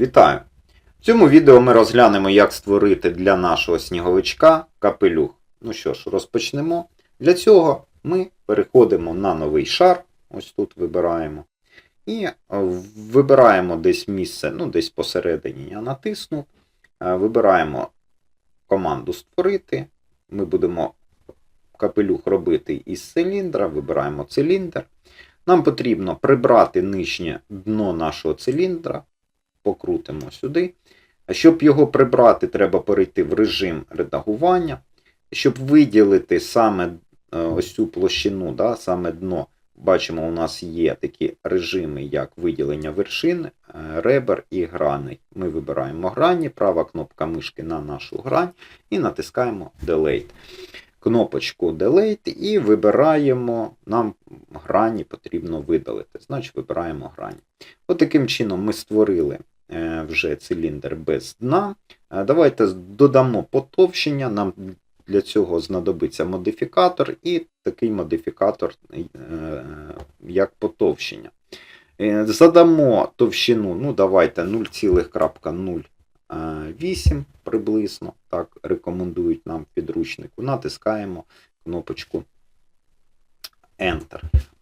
Вітаю! В цьому відео ми розглянемо, як створити для нашого сніговичка капелюх. Ну що ж, розпочнемо. Для цього ми переходимо на новий шар. Ось тут вибираємо. І е, вибираємо десь місце, ну десь посередині я натиснув. Е, Вибираємо команду Створити. Ми будемо капелюх робити із циліндра. Вибираємо циліндр. Нам потрібно прибрати нижнє дно нашого циліндра. Покрутимо сюди. Щоб його прибрати, треба перейти в режим редагування. Щоб виділити саме е, ось цю площину, да, саме дно, бачимо, у нас є такі режими, як виділення вершин, е, ребер і граней. Ми вибираємо грані, права кнопка мишки на нашу грань і натискаємо Delete. Кнопочку Delete і вибираємо, нам грані потрібно видалити. Значить, вибираємо грані. От таким чином ми створили вже циліндр без дна. Е, Давайте додамо потовщення. Нам для цього знадобиться модифікатор і такий модифікатор, е, як потовщення. Е, Задамо товщину, ну давайте 0,08 приблизно, так рекомендують нам підручнику. Натискаємо кнопочку Enter.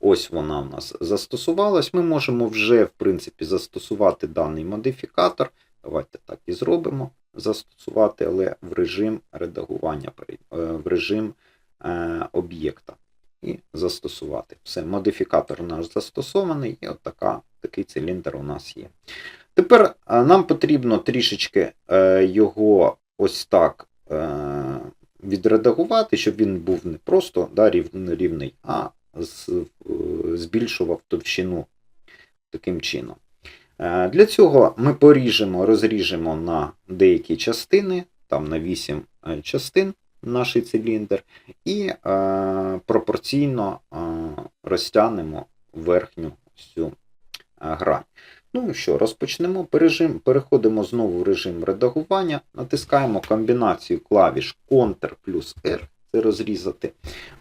Ось вона у нас застосувалась. Ми можемо вже, в принципі, застосувати даний модифікатор. Давайте так і зробимо. Застосувати, але в режим редагування, е, в режим е, об'єкта. І застосувати. Все, модифікатор наш застосований, і от така, такий циліндр у нас є. Тепер е, нам потрібно трішечки його ось так відредагувати, щоб він був не просто да, рів, рівний, а збільшував товщину таким чином. Е, Для цього ми поріжемо, розріжемо на деякі частини, там на 8 е, частин наш циліндр, і е, пропорційно е, розтягнемо верхню е, грань. Ну що, розпочнемо. Пережим, переходимо знову в режим редагування, натискаємо комбінацію клавіш Ctrl плюс R, це розрізати.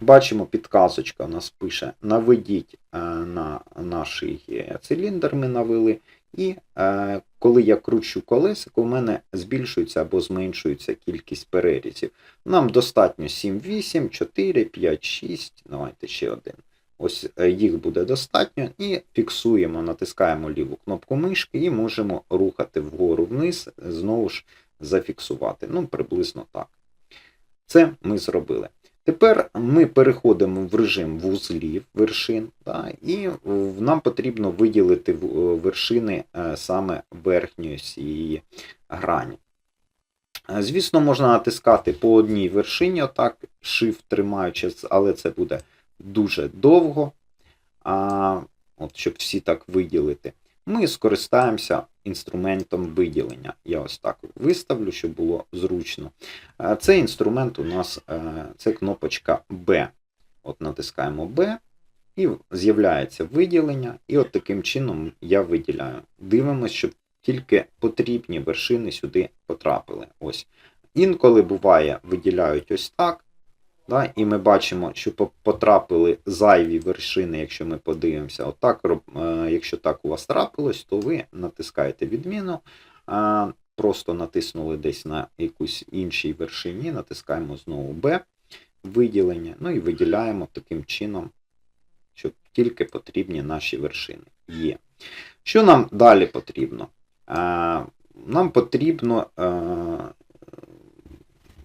Бачимо, підказочка у нас пише: наведіть е, на наш е, циліндр, ми навели. І е, коли я кручу колесико, у мене збільшується або зменшується кількість перерізів. Нам достатньо 7, 8, 4, 5, 6. Давайте ще один. Ось їх буде достатньо. І фіксуємо, натискаємо ліву кнопку мишки і можемо рухати вгору вниз, знову ж зафіксувати. Ну, приблизно так. Це ми зробили. Тепер ми переходимо в режим вузлів вершин, да, і нам потрібно виділити вершини е, саме верхньої цієї грані. Е, Звісно, можна натискати по одній вершині, отак, Shift тримаючи, але це буде дуже довго, а, от, щоб всі так виділити. Ми скористаємося інструментом виділення. Я ось так виставлю, щоб було зручно. Е, Цей інструмент у нас е, це кнопочка B. От натискаємо B, і з'являється виділення, і от таким чином я виділяю. Дивимося, щоб тільки потрібні вершини сюди потрапили. Ось. Інколи буває, виділяють ось так. Да, і ми бачимо, що потрапили зайві вершини, якщо ми подивимося. Отак, е, якщо так у вас трапилось, то ви натискаєте відміну, е, просто натиснули десь на якусь іншій вершині, натискаємо знову B, виділення, ну і виділяємо таким чином, щоб тільки потрібні наші вершини є. Що нам далі потрібно? Е, Нам потрібно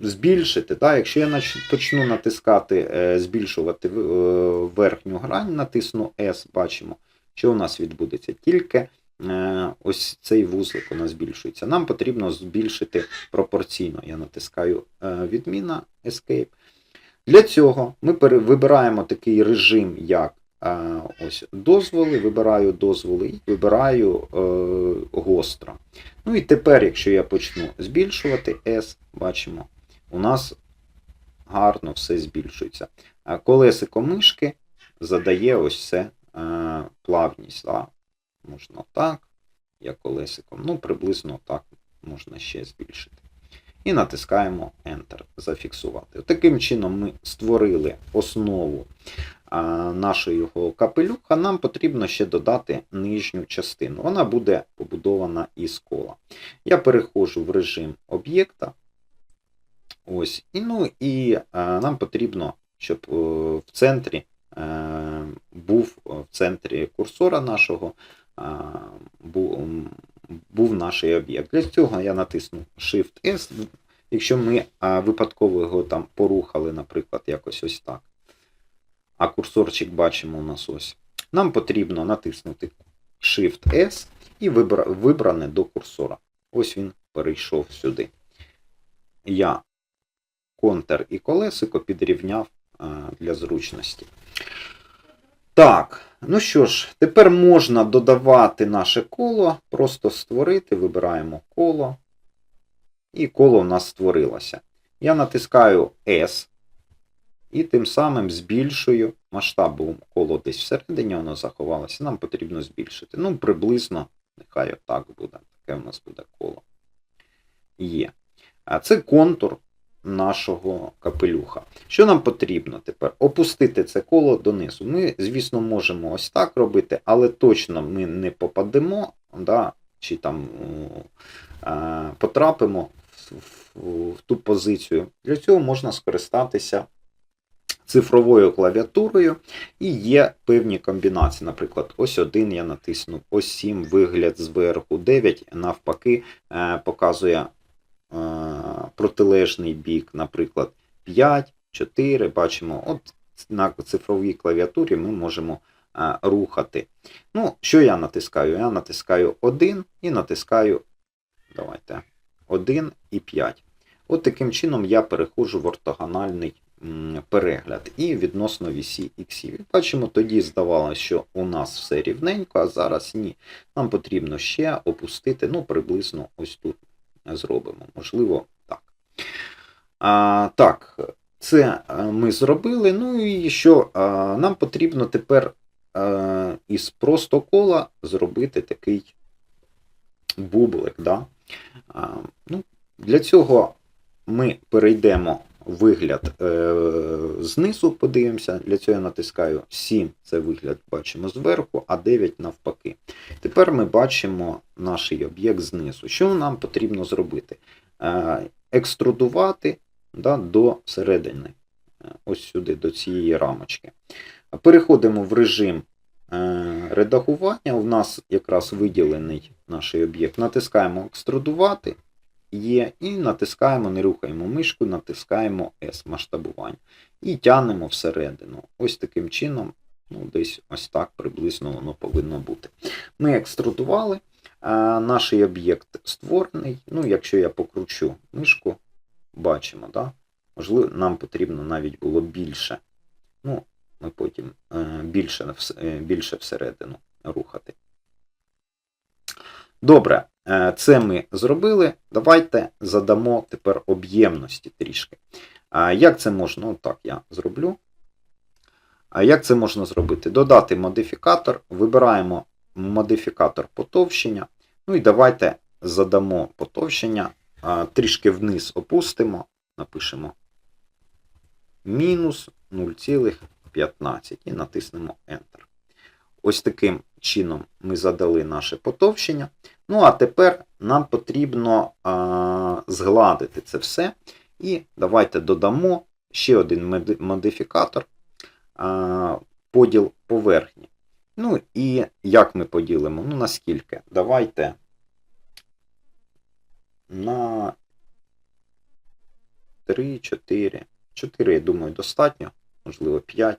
збільшити. Так? Якщо я почну натискати, е, збільшувати е, верхню грань, натисну S, бачимо, що у нас відбудеться. Тільки е, ось цей вузлик у нас збільшується. Нам потрібно збільшити пропорційно. Я натискаю відміна Escape. Для цього ми вибираємо такий режим, як ось дозволи, вибираю дозволи і вибираю гостро. Ну і тепер, якщо я почну збільшувати S, бачимо, у нас гарно все збільшується. А колесико мишки задає ось це е, плавність. Да? Можна так, я колесиком, ну приблизно так можна ще збільшити. і натискаємо Enter зафіксувати. Таким чином ми створили основу а, нашого капелюха. Нам потрібно ще додати нижню частину. Вона буде побудована із кола. Я переходжу в режим об'єкта. Ось. І, ну, і а, нам потрібно, щоб е, в центрі е, був в центрі курсора нашого був, наш об'єкт. Для цього я натисну Shift-S. Якщо ми випадково його там порухали, наприклад, якось ось так. А курсорчик бачимо у нас ось. Нам потрібно натиснути Shift-S і вибра, вибране до курсора. Ось він перейшов сюди. Я контур і колесико підрівняв для зручності. Так, ну що ж, тепер можна додавати наше коло, просто створити, вибираємо коло. І коло у нас створилося. Я натискаю S і тим самим збільшую масштаб, бо коло десь всередині воно заховалося. Нам потрібно збільшити. Ну, приблизно, нехай отак буде. Таке у нас буде коло. Є. А це контур нашого капелюха. Що нам потрібно тепер? Опустити це коло донизу. Ми, звісно, можемо ось так робити, але точно ми не попадемо, да, чи там е, потрапимо в, в, в ту позицію. Для цього можна скористатися цифровою клавіатурою і є певні комбінації. Наприклад, ось один я натисну, ось 7 вигляд зверху, 9 навпаки е, показує протилежний бік, наприклад, 5, 4, бачимо, от на цифровій клавіатурі ми можемо е, рухати. Ну, що я натискаю? Я натискаю 1 і натискаю, давайте, 1 і 5. От таким чином я переходжу в ортогональний перегляд і відносно вісі іксів. Бачимо, тоді здавалося, що у нас все рівненько, а зараз ні. Нам потрібно ще опустити, ну, приблизно ось тут зробимо. Можливо, так. А, Так, це е, ми зробили. Ну і що? А, Нам потрібно тепер а, із просто кола зробити такий бублик. Да? А, ну, Для цього ми перейдемо вигляд е, знизу, подивимося. Для цього я натискаю 7, це вигляд бачимо зверху, а 9 навпаки. Тепер ми бачимо наш об'єкт знизу. Що нам потрібно зробити? Е, Екструдувати да, до середини, е, ось сюди, до цієї рамочки. Переходимо в режим редагування. У нас якраз виділений наш об'єкт. Натискаємо екструдувати. Є, і натискаємо, не рухаємо мишку, натискаємо S масштабування. І тягнемо всередину. Ось таким чином, ну, десь ось так приблизно воно повинно бути. Ми екструдували, а наш об'єкт створений. Ну, якщо я покручу мишку, бачимо, да? можливо, нам потрібно навіть було більше. Ну, ми потім е, більше, е, більше всередину рухати. Добре, це ми зробили. Давайте задамо тепер об'ємності трішки. Як це можна? Ну, я зроблю. Як це можна зробити? Додати модифікатор, вибираємо модифікатор потовщення. Ну і давайте задамо потовщення, трішки вниз опустимо, напишемо мінус 0,15 і натиснемо Enter. Ось таким чином ми задали наше потовщення. Ну, а тепер нам потрібно а, згладити це все. І давайте додамо ще один модифікатор а, поділ поверхні. Ну і як ми поділимо? Ну, наскільки? Давайте на 3, 4. 4, я думаю, достатньо. Можливо, 5.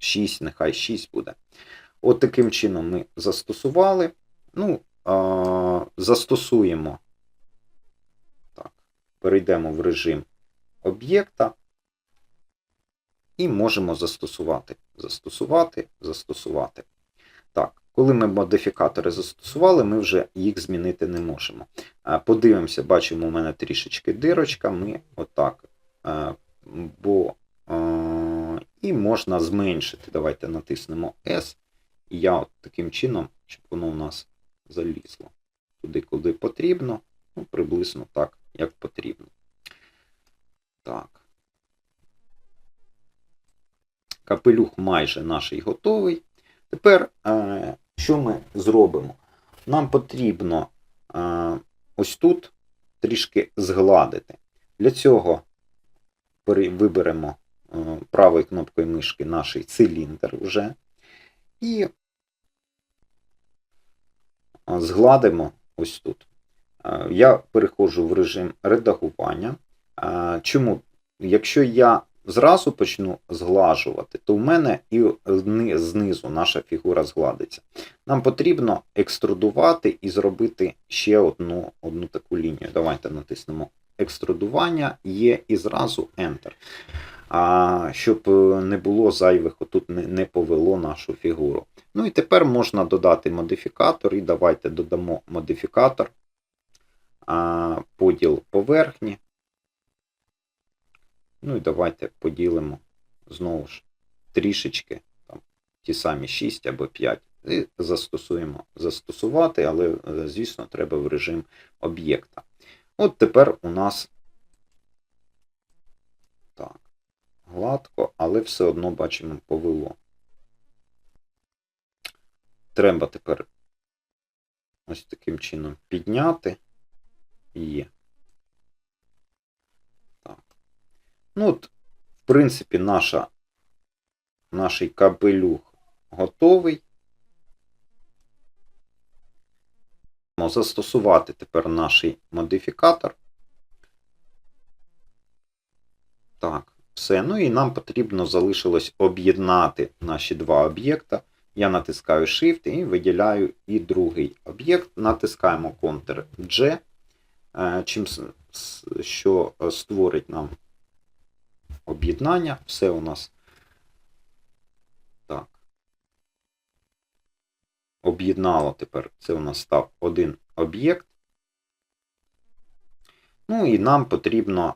Ну, 6, нехай 6 буде. От таким чином ми застосували. Ну, а, застосуємо. Так, перейдемо в режим об'єкта. І можемо застосувати. Застосувати, застосувати. Так, коли ми модифікатори застосували, ми вже їх змінити не можемо. Подивимося, бачимо, у мене трішечки дирочка. Ми отак. Бо, а, і можна зменшити. Давайте натиснемо S. І я от таким чином, щоб воно у нас залізло туди, куди потрібно. Ну, приблизно так як потрібно. Так. Капелюх майже наш готовий. Тепер, е, що ми зробимо? Нам потрібно е, ось тут трішки згладити. Для цього виберемо правою кнопкою мишки наш циліндр вже і е, згладимо ось тут. Е, Я переходжу в режим редагування. Е, Чому? Якщо я зразу почну зглажувати, то в мене і знизу наша фігура згладиться. Нам потрібно екструдувати і зробити ще одну, одну таку лінію. Давайте натиснемо екструдування, є і зразу Enter. А, щоб е, не було зайвих, отут не, повело нашу фігуру. Ну і тепер можна додати модифікатор, і давайте додамо модифікатор, поділ поверхні. Ну і давайте поділимо знову ж трішечки, там, ті самі 6 або 5. І застосуємо застосувати, але, е, звісно, треба в режим об'єкта. От тепер у нас так, гладко, але все одно бачимо повело. Треба тепер ось таким чином підняти. Є. Так. Ну, от, в принципі, наша, наш капелюх готовий. Застосувати тепер наш модифікатор. Так, все. Ну і нам потрібно залишилось об'єднати наші два об'єкта. Я натискаю Shift і виділяю і другий об'єкт. Натискаємо Ctrl-G, е, чим що е, створить нам об'єднання. Все у нас так. Об'єднало тепер. Це у нас став один об'єкт. Ну і нам потрібно.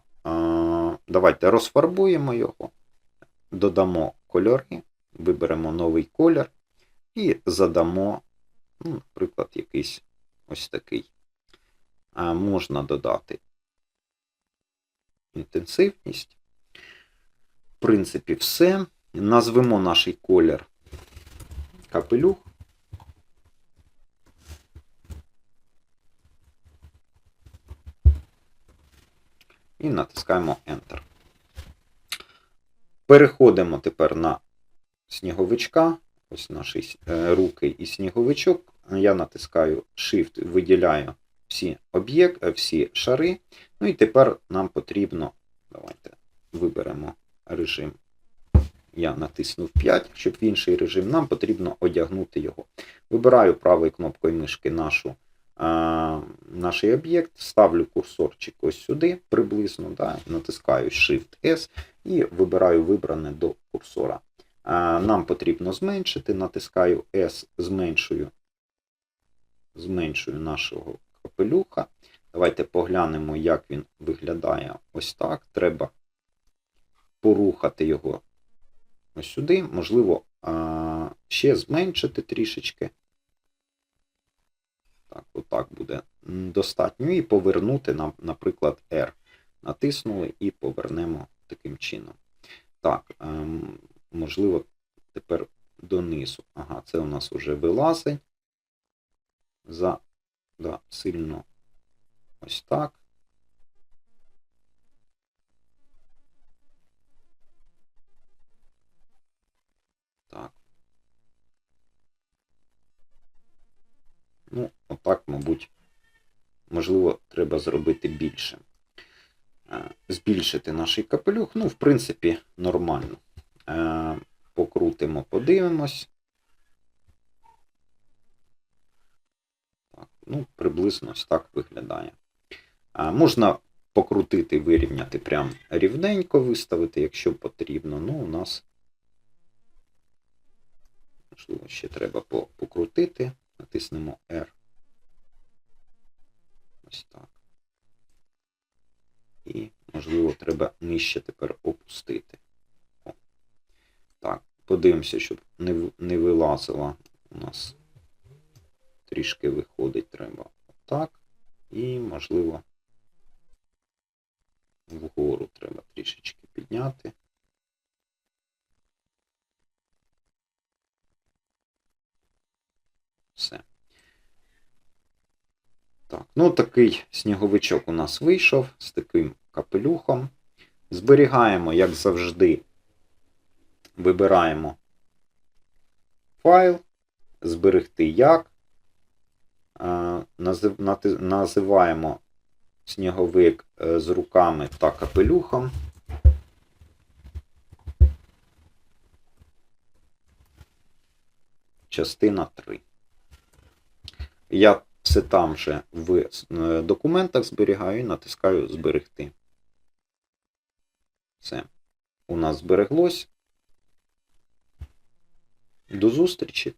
Давайте розфарбуємо його, додамо кольори, виберемо новий колір і задамо, ну, наприклад, якийсь ось такий. А можна додати інтенсивність. В принципі, все. Назвемо наш колір капелюх. І натискаємо Enter. Переходимо тепер на сніговичка. Ось наші е, руки і сніговичок. Я натискаю Shift, виділяю всі об'єкти, всі шари. Ну і тепер нам потрібно. Давайте виберемо режим. Я натиснув 5, щоб в інший режим. Нам потрібно одягнути його. Вибираю правою кнопкою мишки нашу, наш об'єкт, ставлю курсорчик ось сюди приблизно, да, натискаю Shift-S і вибираю вибране до курсора. Нам потрібно зменшити, натискаю S, зменшую, зменшую нашого капелюха. Давайте поглянемо, як він виглядає ось так. Треба порухати його ось сюди. Можливо, ще зменшити трішечки. Так, отак буде достатньо. І повернути, наприклад, R. Натиснули і повернемо таким чином. Так, ем, можливо, тепер донизу. Ага, це у нас вже вилазить. За, да, сильно ось. Так. Ну, отак, мабуть, можливо, треба зробити більше. Е, Збільшити наш капелюх. Ну, в принципі, нормально. Е, Покрутимо, подивимось. Ну, приблизно ось так виглядає. Е, Можна покрутити, вирівняти прям рівненько, виставити, якщо потрібно. Ну, у нас, можливо, ще треба по- покрутити. Натиснемо R. Ось так. І, можливо, треба нижче тепер опустити. О. Так, подивимося, щоб не, не вилазила у нас. Трішки виходить треба отак. І, можливо, Вгору треба трішечки підняти. Все. Так, ну такий сніговичок у нас вийшов з таким капелюхом. Зберігаємо, як завжди, вибираємо файл, зберегти як. Е, Називаємо сніговик е, з руками та капелюхом. Частина 3. Я все там же в е, документах зберігаю і натискаю зберегти. Все. У нас збереглось. До зустрічі!